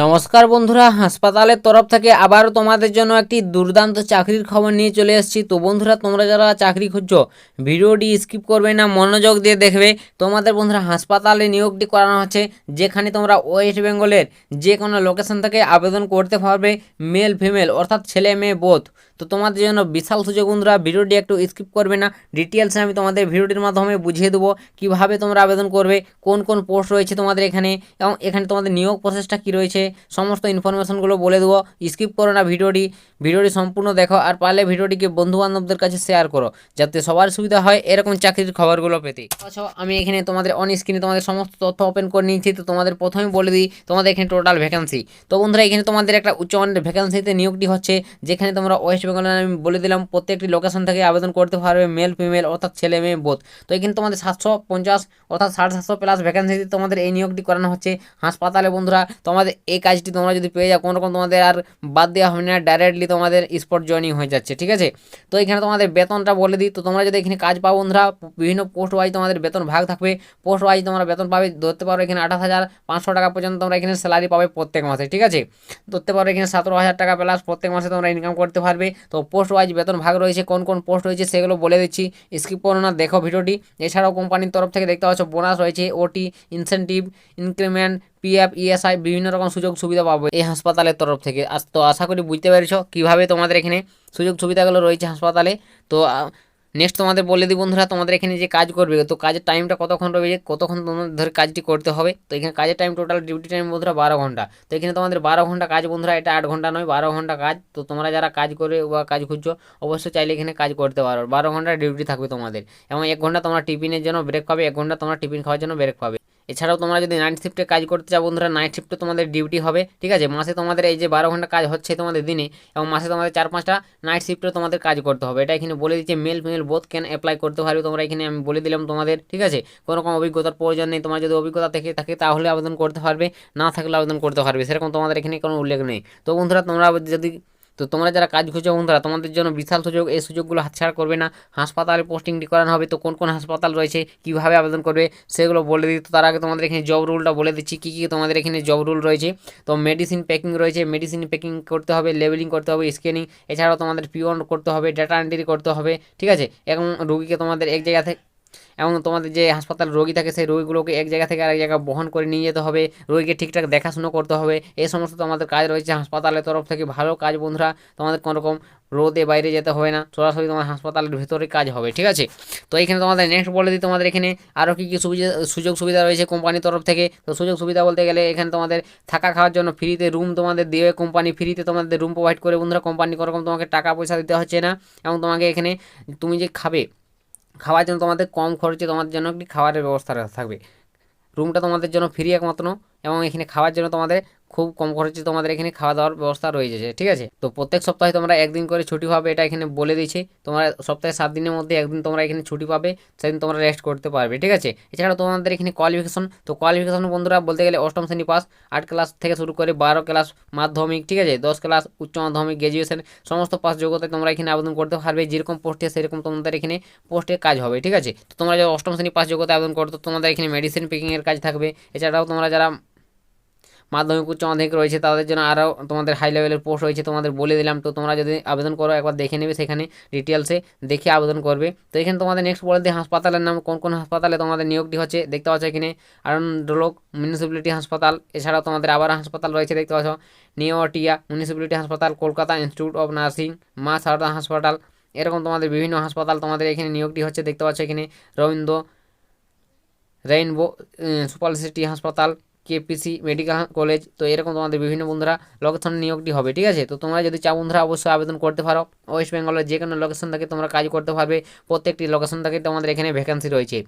নমস্কার বন্ধুরা, হাসপাতালের তরফ থেকে আবারও তোমাদের জন্য একটি দুর্দান্ত চাকরির খবর নিয়ে চলে এসেছি। তো বন্ধুরা, তোমরা যারা চাকরি খুঁজছো, ভিডিওটি স্কিপ করবে না, মনোযোগ দিয়ে দেখবে। তোমাদের বন্ধুরা, হাসপাতালে নিয়োগটি করানো হচ্ছে, যেখানে তোমরা ওয়েস্ট বেঙ্গলের যে কোনো লোকেশন থেকে আবেদন করতে পারবে মেল ফিমেল অর্থাৎ ছেলে মেয়ে বোধ তো তোমাদের জন্য বিশাল সুযোগ বন্ধুরা, ভিডিওটি একটু স্কিপ করবে না। ডিটেলসে আমি তোমাদের ভিডিওটির মাধ্যমে বুঝিয়ে দেবো, কীভাবে তোমরা আবেদন করবে, কোন কোন পোস্ট রয়েছে তোমাদের এখানে, এবং এখানে তোমাদের নিয়োগ প্রসেসটা কী রয়েছে, সমস্ত ইনফরমেশনগুলো বলে দেবো। স্কিপ করো না ভিডিওটি ভিডিওটি সম্পূর্ণ দেখো, আর পারলে ভিডিওটিকে বন্ধু বান্ধবদের কাছে শেয়ার করো, যাতে সবার সুবিধা হয় এরকম চাকরির খবরগুলো পেতে। আচ্ছা আমি এখানে তোমাদের অন স্ক্রিনে তোমাদের সমস্ত তথ্য ওপেন করে নিয়েছি, তো তোমাদের প্রথমে বলে দিই, তোমাদের এখানে টোটাল ভ্যাকেন্সি তো বন্ধুরা, এখানে তোমাদের একটা উচ্চমানের ভ্যাকেন্সিতে নিয়োগটি হচ্ছে, যেখানে তোমরা ওয়েস্ট বেঙ্গলের আমি বলে দিলাম, প্রত্যেকটি লোকেশন থেকে আবেদন করতে পারবে মেল ফিমেল অর্থাৎ ছেলে, মেয়ে বোধ তো এখানে তোমাদের সাতশো পঞ্চাশ, অর্থাৎ সাড়ে সাতশো প্লাস ভ্যাকেন্সিতে তোমাদের এই নিয়োগটি করানো হচ্ছে। হাসপাতালে বন্ধুরা, তোমাদের এই কাজটি তোমরা যদি পেয়ে যাও কোনো রকম তোমাদের আর বাদ দেওয়া হবে না ডাইরেক্টলি তোমাদের স্পট জয়নিং হয়ে যাচ্ছে, ঠিক আছে? তো এখানে তোমাদের বেতনটা বলে দিই। তো তোমরা যদি এখানে কাজ পাও বন্ধুরা, বিভিন্ন পোস্ট ওয়াইজ তোমাদের বেতন ভাগ থাকবে। পোস্ট ওয়াইজ তোমরা বেতন পাবে, ধরতে পারো এখানে আঠাশ হাজার পাঁচশো টাকা পর্যন্ত তোমরা এখানে স্যালারি পাবে প্রত্যেক মাসে, ঠিক আছে? ধরতে পারো এখানে সতেরো হাজার টাকা প্লাস প্রত্যেক মাসে তোমরা ইনকাম করতে পারবে। তো পোস্ট ওয়াইজ বেতন ভাগ রয়েছে, কোন কোন পোস্ট রয়েছে সেগুলো বলে দিচ্ছি। স্কিপ করো না, দেখো ভিডিওটি। এছাড়াও কোম্পানির তরফ থেকে দেখতে পাচ্ছ বোনাস রয়েছে OT incentive increment PF ESI বিভিন্ন রকম সুযোগ সুবিধা পাবো এই হাসপাতালের তরফ থেকে। তো আশা করি বুঝতে পেরেছ কীভাবে তোমাদের এখানে সুযোগ সুবিধাগুলো রয়েছে হাসপাতালে। তো নেক্সট তোমাদের বলে দিই বন্ধুরা, তোমাদের এখানে যে কাজ করবে, তো কাজের টাইমটা কতক্ষণ রবে যে কতক্ষণ তোমাদের ধরে কাজটি করতে হবে? তো এখানে কাজের টাইম টোটাল ডিউটি টাইম বন্ধুরা বারো ঘণ্টা। তো এখানে তোমাদের বারো ঘণ্টা কাজ বন্ধুরা, এটা আট ঘণ্টা নয়, বারো ঘণ্টা কাজ। তো তোমরা যারা কাজ করে বা কাজ খুঁজছো, অবশ্যই চাইলে এখানে কাজ করতে পারো। বারো ঘণ্টা ডিউটি থাকবে তোমাদের। এবং এক ঘণ্টা তোমরা টিফিনের জন্য ব্রেক পাবে, এক ঘণ্টা তোমরা টিফিন খাওয়ার জন্য ব্রেক পাবে। এছাড়াও তোমরা যদি নাইট শিফটে কাজ করতে চাও বন্ধুরা নাইট শিফটে তোমাদের ডিউটি হবে, ঠিক আছে? মাসে তোমাদের এই যে বারো ঘণ্টা কাজ হচ্ছে তোমাদের দিনে এবং মাসে তোমাদের চার পাঁচটা নাইট শিফটে তোমাদের কাজ করতে হবে। এটা এখানে বলে দিচ্ছে male female both can apply করতে পারবে। তোমরা এখানে আমি বলে দিলাম তোমাদের, ঠিক আছে? কোনো রকম অভিজ্ঞতার প্রয়োজন নেই। তোমার যদি অভিজ্ঞতা থেকে থাকে তাহলে আবেদন করতে পারবে, না থাকলে আবেদন করতে পারবে, সেরকম তোমাদের এখানে কোনো উল্লেখ নেই। তো বন্ধুরা, তোমরা যদি তো তোমরা যারা কাজ খুঁজছো বন্ধুরা, তোমাদের জন্য বিশাল সুযোগ, এই সুযোগগুলো হাতছাড়া করবে না। হাসপাতালে পোস্টিংটি করানো হবে, তো কোন কোন হাসপাতাল রয়েছে, কীভাবে আবেদন করবে, সেগুলো বলে দিই। তো তার আগে তোমাদের এখানে জব রুলটা বলে দিচ্ছি, কী কী তোমাদের এখানে জব রুল রয়েছে। তো মেডিসিন প্যাকিং রয়েছে মেডিসিন প্যাকিং করতে হবে লেবেলিং করতে হবে স্ক্যানিং এছাড়াও তোমাদের পিওন করতে হবে ডাটা এন্ট্রি করতে হবে, ঠিক আছে? এবং রুগীকে তোমাদের এক জায়গা থেকে এবং তোমাদের যে হাসপাতাল রোগী থাকে, সেই রোগীগুলোকে এক জায়গা থেকে আরেক জায়গায় বহন করে নিয়ে যেতে হবে। রোগীকে ঠিকঠাক দেখাশুনো করতে হবে। এই সমস্ত তোমাদের কাজ রয়েছে হাসপাতালের তরফ থেকে। ভালো কাজ, বন্ধুরা, তোমাদের কোনো রকম রোদে বাইরে যেতে হবে না। সরাসরি তোমার হাসপাতালের ভিতরে কাজ হবে, ঠিক আছে? তো এখানে তোমাদের নেক্সট বলে দিই, তোমাদের এখানে আরও কী কী সুবিধা, সুযোগ সুবিধা রয়েছে কোম্পানির তরফ থেকে? তো সুযোগ সুবিধা বলতে গেলে এখানে তোমাদের থাকা খাওয়ার জন্য ফ্রিতে রুম তোমাদের দেবে কোম্পানি ফ্রিতে তোমাদের রুম প্রোভাইড করে। বন্ধুরা কোম্পানি কোনো রকম তোমাকে টাকা পয়সা দিতে হচ্ছে না। এবং তোমাকে এখানে, তুমি যে খাবে খাওয়ার জন্য তোমাদের কম খরচে তোমাদের জন্য একটি খাবারের ব্যবস্থা থাকবে। রুমটা তোমাদের জন্য ফ্রি একমাত্র এবং এখানে খাওয়ার জন্য তোমাদের খুব কম খরচে তোমাদের এখানে খাওয়া দাওয়ার ব্যবস্থা রয়েছে, ঠিক আছে? তো প্রত্যেক সপ্তাহে তোমরা একদিন করে ছুটি পাবে, এটা এখানে বলে দিয়েছে। তোমরা সপ্তাহে সাত দিনের মধ্যে একদিন তোমরা এখানে ছুটি পাবে, সেদিন তোমরা রেস্ট করতে পারবে, ঠিক আছে? এছাড়া তোমাদের এখানে কোয়ালিফিকেশন তো কোয়ালিফিকেশন বন্ধুরা বলতে গেলে অষ্টম শ্রেণি পাস আট ক্লাস থেকে শুরু করে বারো ক্লাস মাধ্যমিক, ঠিক আছে? দশ ক্লাস উচ্চ মাধ্যমিক গ্র্যাজুয়েশন সমস্ত পাস যোগ্যতায় তোমরা এখানে আবেদন করতে পারবে, যেরকম পোস্টে সেরকম তোমাদের এখানে পোস্টে কাজ হবে, ঠিক আছে? তো তোমরা যারা অষ্টম শ্রেণি পাস যোগ্যতা আবেদন করতো তোমাদের এখানে মেডিসিন পেকিংয়ের কাজ থাকবে। এছাড়াও তোমরা যারা মাধ্যমিক, উচ্চ মাধ্যমিক রয়েছে, তাদের জন্য আরও তোমাদের হাই লেভেলের পোস্ট রয়েছে, তোমাদের বলে দিলাম। তো তোমরা যদি আবেদন করো, একবার দেখে নেবে, সেখানে ডিটেলসে দেখে আবেদন করবে। তো এখানে তোমাদের নেক্সট বলে দিই, হাসপাতালের নাম, কোন কোন হাসপাতালে তোমাদের নিয়োগটি হচ্ছে, দেখতে পাচ্ছ এখানে আনন্দলোক মিউনিসিপ্যালিটি হাসপাতাল, এছাড়াও তোমাদের আবার হাসপাতাল রয়েছে, দেখতে পাচ্ছ নিওটিয়া মিউনিসিপ্যালিটি হাসপাতাল, কলকাতা ইনস্টিটিউট অফ নার্সিং মা সারদা হাসপাতাল, এরকম তোমাদের বিভিন্ন হাসপাতাল তোমাদের এখানে নিয়োগটি হচ্ছে, দেখতে পাচ্ছ এখানে রবীন্দ্র রেইনবো সুপার সিটি হাসপাতাল কেপিসি মেডিকেল কলেজ, তো এরকম তোমাদের বিভিন্ন বন্ধুরা লোকেশন নিয়োগটি হবে, ঠিক আছে? তো তোমরা যদি চাও বন্ধুরা, অবশ্যই আবেদন করতে পারো। ওয়েস্ট বেঙ্গলের যে কোনো লোকেশন থেকে তোমরা কাজ করতে পারবে। প্রত্যেকটি লোকেশন থেকে তোমাদের এখানে ভ্যাকেন্সি রয়েছে।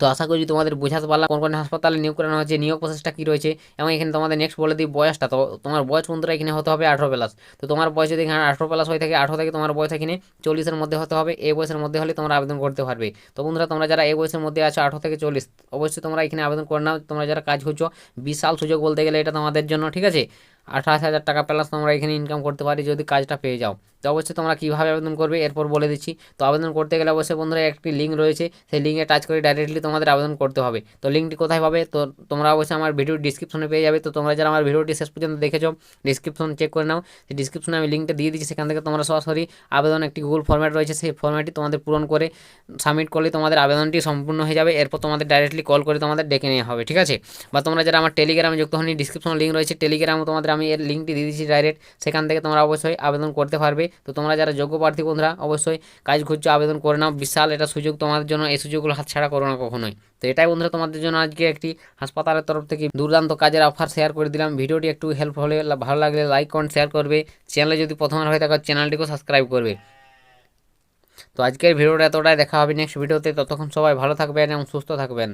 তো আশা করি তোমাদের বোঝাতে পারলাম কোন কোন হাসপাতালে নিয়োগ করানো হয়েছে, নিয়োগ প্রসেসটা কী রয়েছে এবং এখানে তোমাদের নেক্সট বলে দিই বয়সটা। তো তোমার বয়স বন্ধুরা এখানে হতে হবে আঠেরো প্লাস তো তোমার বয়স যদি এখানে আঠেরো প্লাস হয়ে থাকে, আঠেরো থেকে তোমার বয়স এখানে চল্লিশের মধ্যে হতে হবে এই বয়সের মধ্যে হলে তোমরা আবেদন করতে পারবে। তো বন্ধুরা, তোমরা যারা এই বয়সের মধ্যে আছো, আঠেরো থেকে চল্লিশ, অবশ্যই তোমরা এখানে আবেদন করে নাও। তোমরা যারা কাজ করছ বিশাল সুযোগ বলতে গেলে এটা তোমাদের জন্য, ঠিক আছে? আঠাশ হাজার টাকা প্লাস তোমরা এখানে ইনকাম করতে পারি, যদি কাজটা পেয়ে যাও। তো অবশ্যই তোমরা কীভাবে আবেদন করবে এরপর বলে দিচ্ছি। তো আবেদন করতে গেলে অবশ্যই বন্ধুরা একটি লিঙ্ক রয়েছে। সেই লিঙ্কে টাচ করে ডাইরেক্টলি তোমাদের আবেদন করতে হবে। তো লিঙ্কটি কোথায় পাবে? তো তোমরা অবশ্যই আমার ভিডিও ডিসক্রিপশনে পেয়ে যাবে। তো তোমরা যারা আমার ভিডিওটি শেষ পর্যন্ত দেখেছ ডিসক্রিপশন চেক করে নাও। সেই ডিসক্রিপশনে আমি লিঙ্কটা দিয়ে দিচ্ছি। সেখান থেকে তোমরা সরাসরি আবেদন একটি গুগল ফর্ম্যাট রয়েছে। সেই ফর্ম্যাটটি তোমাদের পূরণ করে সাবমিট করলে তোমাদের আবেদনটি সম্পূর্ণ হয়ে যাবে। এরপর তোমাদের ডাইরেক্টলি কল করে তোমাদের ডেকে নেওয়া হবে। ঠিক আছে? বা তোমরা যারা আমার টেলিগ্রামে যুক্ত হয়নি ডিসক্রিপশন লিঙ্ক রয়েছে। টেলিগ্রামে তোমাদের আমি এর লিঙ্কটি দিয়ে দিচ্ছি ডাইরেক্ট সেখান থেকে তোমরা অবশ্যই আবেদন করতে পারবে। তো তোমরা যারা যোগ্য প্রার্থী বন্ধুরা, অবশ্যই কাজ খুঁজছো আবেদন করে নাও। বিশাল এটা সুযোগ তোমাদের জন্য, এই সুযোগগুলো হাতছাড়া করো না কখনোই। তো এটাই বন্ধুরা তোমাদের জন্য আজকে একটি হাসপাতালের তরফ থেকে দুর্দান্ত কাজের অফার শেয়ার করে দিলাম। ভিডিওটি একটু হেল্প হলে ভালো লাগলে লাইক কমেন্ট শেয়ার করবে। চ্যানেলে যদি প্রথমবার হয়ে থাকো চ্যানেলটিকেও সাবস্ক্রাইব করবে। তো আজকের ভিডিওটা এতটাই, দেখা হবে নেক্সট ভিডিওতে ততক্ষণ সবাই ভালো থাকবেন এবং সুস্থ থাকবেন।